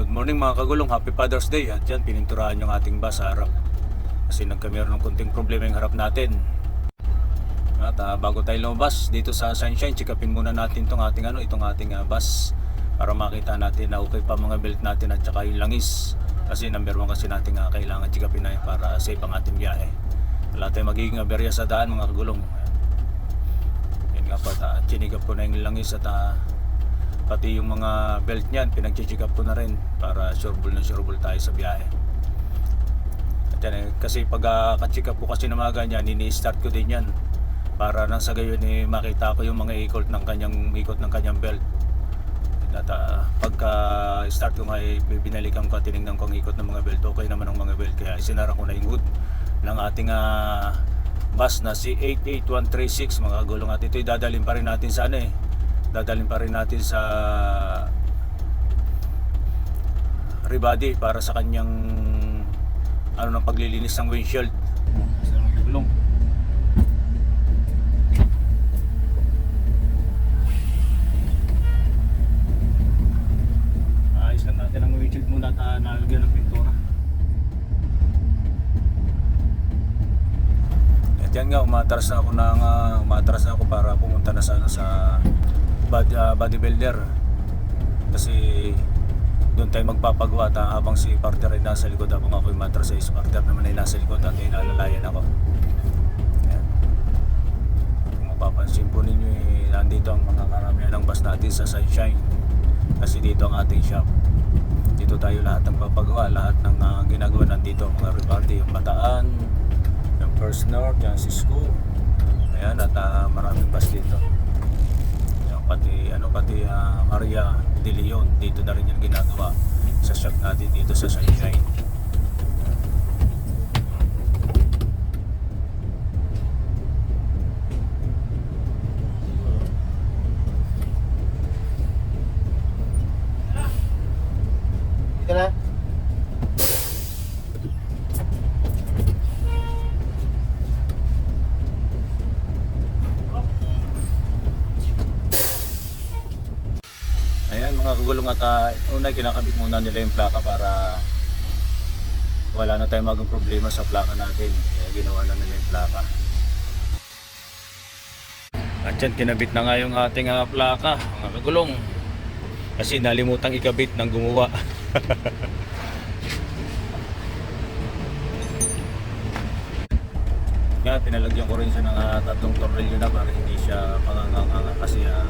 Good morning mga kagulong, happy Father's Day. At yan, pininturahan yung ating bus sa harap. Kasi nagkameron ng kunting problema yung harap natin. At ah, bago tayo lumabas dito sa Sunshine Chikapin muna natin itong ating, ano, itong ating ah, bus Para makita natin na okay pa mga belt natin at saka yung langis. Kasi number one kasi natin ah, kailangan chikapin na yun para safe ang ating biyahe. Wala tayong magiging aberya sa daan mga kagulong. Yan nga pa, uh, chinigap ko na yung langis at ah, pati yung mga belt niyan pinag-check up ko na rin para sureball na sureball tayo sa biyahe. At yan, eh, kasi pag uh, check up ko kasi ng mga ganyan ini-start ko din yan para nang sa gayon eh, makita ko yung mga ikot ng kanyang ikot ng kanyang belt. At ah, pagka start ko nga eh, binalikan ko tinignan ko ang ikot ng mga belt okay naman ang mga belt. Kaya isinara ko na yung hood ng ating ah, bus na si 88136 mga gulong at ito'y dadalhin pa rin natin sa ano eh dadalhin pa rin natin sa Ribadi para sa kanyang ano ng paglilinis ng windshield. Sa gulong. Ayos lang natin ang windshield muna at uh, nalagyan ng pintura. At yan nga, umatras na ako ng, uh, umatras na ako para pumunta na sa, ano, sa body, uh, bodybuilder. Kasi doon tayo magpapagawa ta, habang si partner ay nasa likod habang ako yung matras ay partner naman ay nasa likod at ay nalalayan ako. Yan. Kung mapapansin po ninyo eh, nandito ang mga karamihan ng bus natin sa Sunshine. Kasi dito ang ating shop. Dito tayo lahat ng papagawa, lahat ng uh, ginagawa nandito. Mga reparty, yung bataan, yung First North, yung Cisco. Ayan, at uh, maraming bus dito. Pati, ano, pati uh, Maria de Leon, dito na rin yung ginagawa sa shop natin dito sa Sunshine. Dito na. Ayan mga kagulong at uh, una kinakabit muna nila yung plaka para wala na tayong maging problema sa plaka natin. Kaya ginawa na nila yung plaka. At yan, kinabit na nga yung ating uh, plaka, mga kagulong. Kasi nalimutang ikabit ng gumawa. Nga, pinalagyan ko rin siya ng uh, tatlong tornilyo na para hindi siya panganganga kasi uh,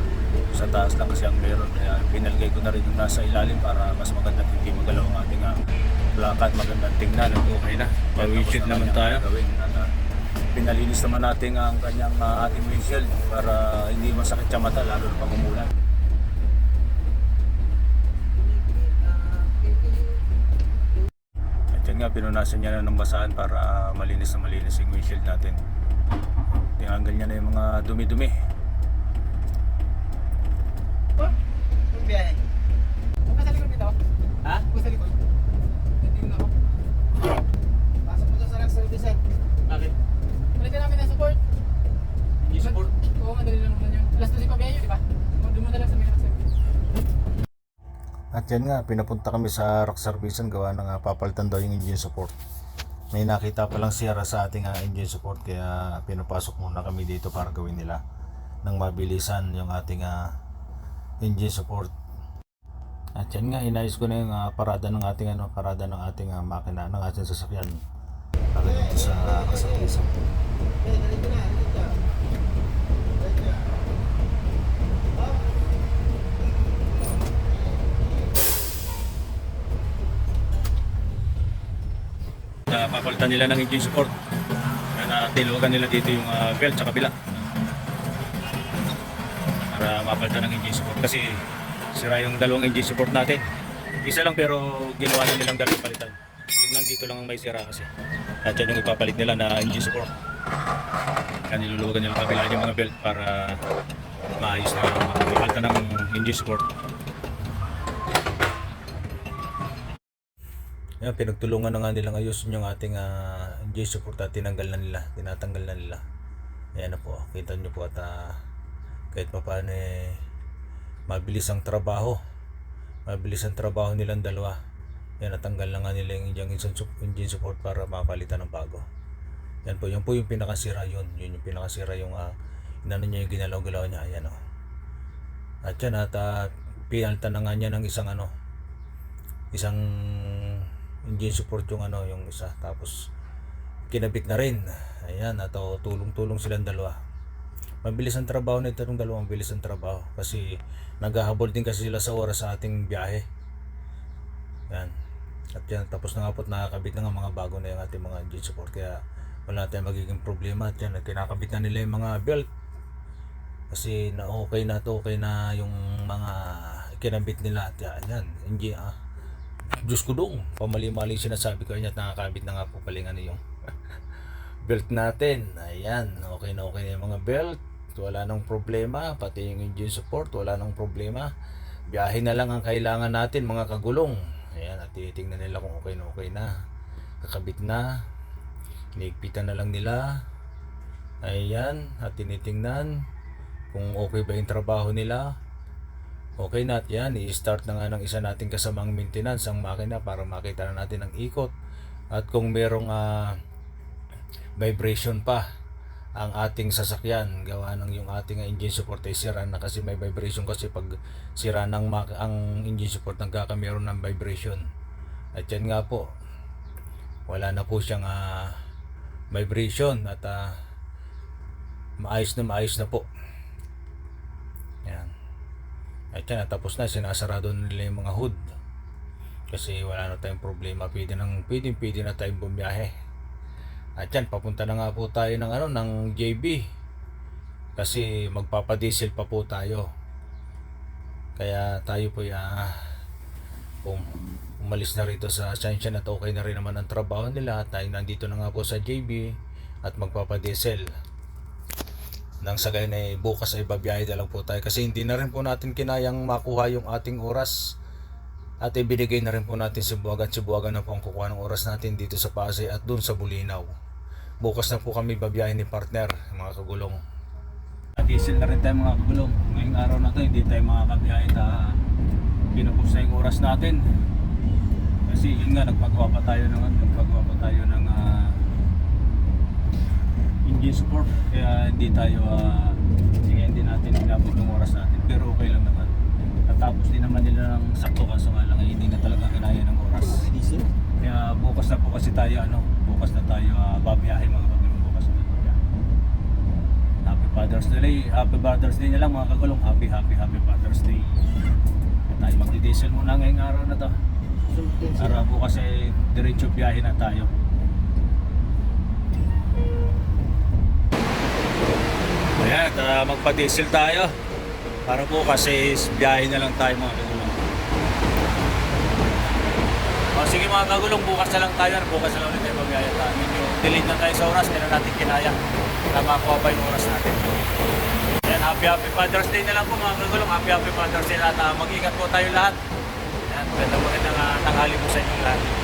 sa taas lang kasi ang meron. Kaya pinalagay ko na rin yung nasa ilalim para mas maganda hindi magalaw ang ating uh, plaka at magandang tingnan. At okay na. May windshield naman tayo. Gawin. At, uh, pinalinis naman natin ang kanyang uh, ating windshield para hindi masakit sa mata lalo na pag umulan. At yan nga, pinunasan niya na ng basahan para malinis na malinis yung windshield natin. Tinanggal niya na yung mga dumi-dumi. Ang biyahe. Huwag ka sa likod dito. Ha? Huwag ka sa likod. Titingin ako. Pasok mo doon sa Rock Service. Bakit? Palitan namin ng support. Hindi support. Oo, madali lang naman yun. Alas 12 pa biyahe yun, di ba? Doon mo na lang sa may service. At yan nga, pinapunta kami sa rock service gawa ng uh, papalitan daw yung engine support. May nakita pa lang siyara sa ating uh, engine support kaya pinapasok muna kami dito para gawin nila ng mabilisan yung ating uh, engine support. At yan nga, inayos ko na yung uh, parada ng ating ano, parada ng ating uh, makina ng ating sasakyan. Para dito sa rock service. Eh, halika na, halika. Halika. Uh, papalitan nila ng engine support. Na tilugan nila dito yung uh, belt sa kabila. Para mapalitan ng engine support. Kasi sira yung dalawang engine support natin. Isa lang pero ginawa na nilang dalawang palitan. Yung nandito lang ang may sira kasi. At yan yung ipapalit nila na engine support. Kaya nilulugan nila kabila yung mga belt para maayos na mapalitan ng engine support. Yan, pinagtulungan na nga nilang ayusin yung ating uh, engine support at tinanggal na nila, tinatanggal na nila. Ayan na po, kita nyo po at ah, kahit pa paano eh, mabilis ang trabaho. Mabilis ang trabaho nilang dalawa. Yan, natanggal na nga nila yung engine, su- engine support para mapalitan ng bago. Yan po, yan po yung pinakasira yun. Yun yung pinakasira yung, uh, inano niya yung ginalaw-galaw niya. Ayan o. At yan, at uh, pinalitan na nga niya ng isang ano, isang engine support yung ano, yung isa. Tapos, kinabit na rin. Ayan, at oh, tulong-tulong silang dalawa. Mabilis ang trabaho nito ng dalawang mabilis ang trabaho kasi naghahabol din kasi sila sa oras sa ating biyahe. Yan. At yan, tapos na nga po nakakabit na nga mga bago na yung ating mga engine support kaya wala tayong magiging problema at yan, kinakabit na nila yung mga belt kasi na okay na to, okay na yung mga kinabit nila at yan, yan engine ah. Diyos ko dong, pamali-mali sinasabi ko at nakakabit na nga po palingan yung belt natin. Ayan, okay na okay na yung mga belt. Wala nang problema, pati yung engine support, wala nang problema. Biyahe na lang ang kailangan natin mga kagulong. Ayan, at titingnan nila kung okay na okay na. Kakabit na. Hinigpitan na lang nila. Ayan, at tinitingnan kung okay ba yung trabaho nila. Okay na yan, i-start na nga ng isa nating kasamang maintenance ang makina para makita na natin ang ikot. At kung merong ah, vibration pa ang ating sasakyan gawa ng yung ating engine support ay sira na kasi may vibration kasi pag sira ng ang engine support nagkakameron ng vibration at yan nga po wala na po siyang ah, vibration at ah, maayos na maayos na po yan at yan tapos na sinasarado na nila yung mga hood kasi wala na tayong problema pwede nang pwede pwede na tayong bumiyahe at yan, papunta na nga po tayo ng ano, ng JB. Kasi magpapadiesel pa po tayo. Kaya tayo po ya um, umalis na rito sa Sunshine at okay na rin naman ang trabaho nila. Tayo nandito na nga po sa JB at magpapadiesel. Nang sa gayon ay bukas ay babiyahe na lang po tayo kasi hindi na rin po natin kinayang makuha yung ating oras at ibinigay na rin po natin si Buwagan. Si Buwagan na po ang kukuha ng oras natin dito sa Pasay at dun sa Bulinaw. Bukas na po kami babiyahin ni partner, mga kagulong. Diesel na rin tayo mga kagulong. Ngayong araw na to, hindi tayo makakabiyahe ta pinupos na yung oras natin. Kasi yun nga, nagpagawa pa tayo ng, nagpagawa pa tayo ng ah, engine support. Kaya hindi tayo, uh, sige, hindi natin inabot ng oras natin. Pero okay lang naman. Natapos din naman nila ng sakto kaso nga lang ay hindi na talaga kinaya ng oras. Kaya bukas na po kasi tayo ano, bukas na tayo uh, babiyahe mga kagulong bukas na tayo. Happy Father's Day, Happy Father's Day na lang mga kagulong. Happy, happy, happy Father's Day. Tayo magdi-diesel muna ngayong araw na to. Para bukas ay diretso biyahe na tayo. Ayan, uh, magpa-diesel tayo. Para bukas ay biyahe na lang tayo mga kagulong. O sige mga kagulong, bukas na lang tayo. Bukas na lang ulit tayo pabiyaya tayo. Medyo na tayo sa oras, pero natin kinaya. Na makuha pa yung oras natin. Yan, happy happy Father's Day na lang po mga kagulong. Happy happy Father's Day lahat. Ah, mag-ingat po tayo lahat. Yan, maganda mo rin ang uh, tanghali po sa inyong lahat.